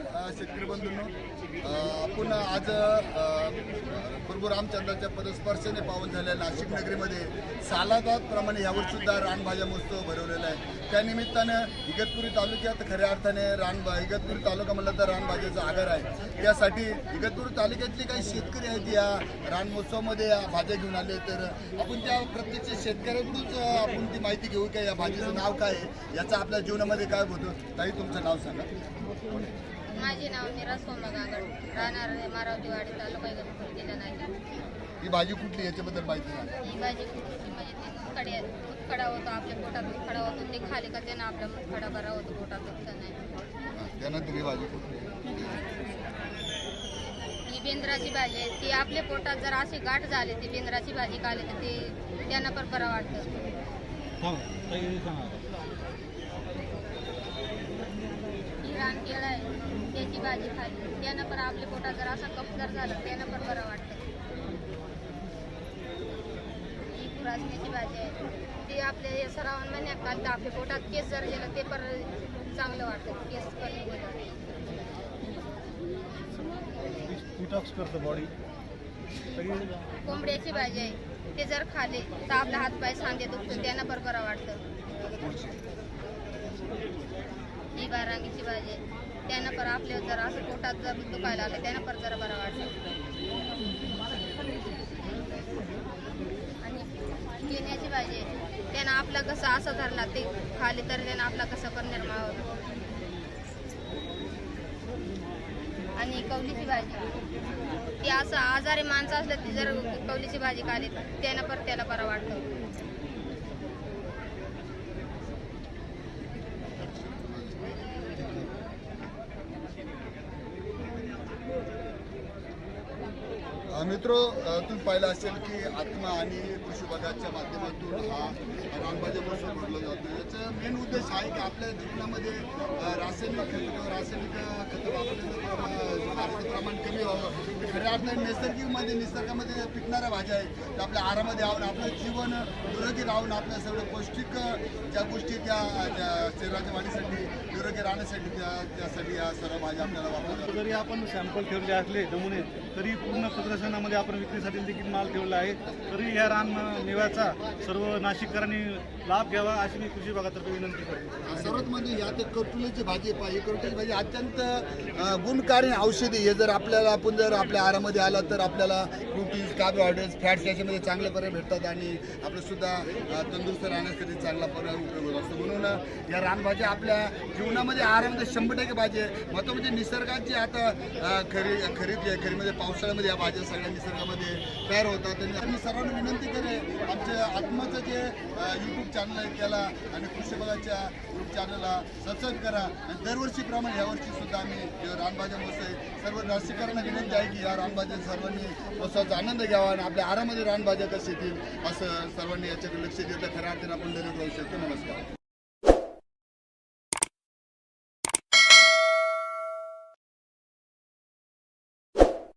शेतकरी बंधूंनो आपण आज प्रभू रामचंद्राच्या पदस्पर्शाने पावन झालेल्या नाशिक नगरीमध्ये सालादात यावर सुद्धा रानभाज्या महोत्सव भरवलेला आहे. त्यानिमित्तानं इगतपुरी तालुक्यात खऱ्या अर्थाने रान इगतपुरी तालुका म्हणलं तर रानभाज्याचा आगार आहे. त्यासाठी इगतपुरी तालुक्यातले काही शेतकरी आहेत या रान महोत्सवामध्ये या भाज्या घेऊन आले तर आपण त्या प्रत्यक्ष शेतकऱ्याकडूनच आपण ती माहिती घेऊ का? या भाजीचं नाव काय आहे? याचा आपल्या जीवनामध्ये काय होतं? ताई तुमचं नाव सांगा. माझे नाव मीरा सोमा गागड. राहणार मारावतीवाडी तालुका इगतपुरी जिल्हा नाशिक. ही भाजी कुठली याच्याबद्दल माहिती सांगा ही भाजी कुठची? म्हणजे ते मुतखडे मुतखडा होतो आपल्या पोटात मुतखडा होतो. ते खाली का त्यानं आपला मुतखडा बरा होतो पोटात दुखत नाही. हा, त्यानंतर ही भाजी कुठली ही बेंद्राची भाजी आहे. ती आपल्या पोटात जर अशी गाठ झाली ती बेंद्राची भाजी खाली तर ते त्यांना पण बरं वाटतं. ही रानकेळ आहे. त्याची भाजी खाली. त्यानं पण आपल्या पोटात जर असा कफ जर झाला त्यानं पण बरं वाटतं ही खुरासण्याची भाजी आहे. ती आपल्या या श्रावण महिन्यात घालतं आपल्या पोटात केस जर गेलं ते पण चांगलं वाटतं केस बॉडी कोंबड्याची भाजी आहे. ते जर खाले तर आपला हात पाय सांधे दुखतो त्यांना पण बरं वाटतं ही बारांगीची भाजी आहे. त्यानं पर आपल्या जर असं पोटात जर दुखायला आलं त्यानं पर जरा बरं वाटतं आणि केण्याची भाजी त्यांना त्यानं आपला कसं असं धरला ते खाली तर त्यानं आपला कसं पण निर्माण होतो आणि कवलीची भाजी. ती असं आजारी माणसं असलं ती जर कवलीची भाजी खाली त्यानं पर त्याला बरं वाटतं. मित्र तुम्ही पाहिलं असेल की आत्मा आणि कृषी विभागाच्या माध्यमातून हा रानभाज्या महोत्सव भरला जातो. याचा मेन उद्देश आहे की आपल्या जीवनामध्ये रासायनिक खत रासायनिक खतं वापरण्याचं प्रमाण कमी व्हावं. खऱ्या अर्थाने नैसर्गिकमध्ये निसर्गामध्ये पिकणाऱ्या भाज्या आहेत त्या आपल्या आरामध्ये राहून आपलं जीवन निरोगी राहून आपल्या सगळं पौष्टिक ज्या गोष्टी त्या शरीराच्या वाढीसाठी निरोगी राहण्यासाठी त्या त्यासाठी या सर्व भाज्या आपल्याला वापरतात जरी आपण सॅम्पल ठेवले असले नमुने तरी पूर्ण प्रदर्शनामध्ये आपण विक्रीसाठी देखील माल ठेवला आहे. तरी या रान मेव्याचा सर्व नाशिककरांनी लाभ घ्यावा अशी मी कृषी विभागातर्फे विनंती करतो. सर्वात म्हणजे यात कटुलीची भाजी आहे. ही कटुलीची भाजी अत्यंत गुणकारी औषधी हे जर आपल्याला आपण जर आपल्या आहारामध्ये आला तर आपल्याला प्रोटीन्स कार्बोहायड्रेट्स फॅट्स याच्यामध्ये चांगले पर्याय भेटतात आणि आपलं सुद्धा तंदुरुस्त राहण्यासाठी चांगला पर्याय उपयोग होत असतो. म्हणून या रानभाज्या आपल्या जीवनामध्ये आहारामध्ये शंभर टक्के भाजी आहे. महत्त्व म्हणजे निसर्गाची आता खरी खरीप आहे खरीमध्ये पावसाळ्यामध्ये या भाज्या सगळ्या निसर्गामध्ये तयार होतात. आणि मी सर्वांना विनंती करेन आमच्या आत्माचं जे यूट्यूब चॅनल आहे त्याला आणि कृषी विभागाच्या यूट्यूब चॅनलला सबस्क्राईब करा. आणि दरवर्षीप्रमाणे यावर्षी सुद्धा आम्ही रानभाज्या महोत्सव आहे सर्व नाशिकांना विनंती आहे की या रानभाज्या सर्वांनी महोत्सवाचा आनंद घ्यावा आणि आपल्या आरामध्ये रानभाज्या कशा येतील असं सर्वांनी याच्याकडे लक्ष देतं खऱ्या अर्थाने आपण दररोज राहू शकतो. नमस्कार.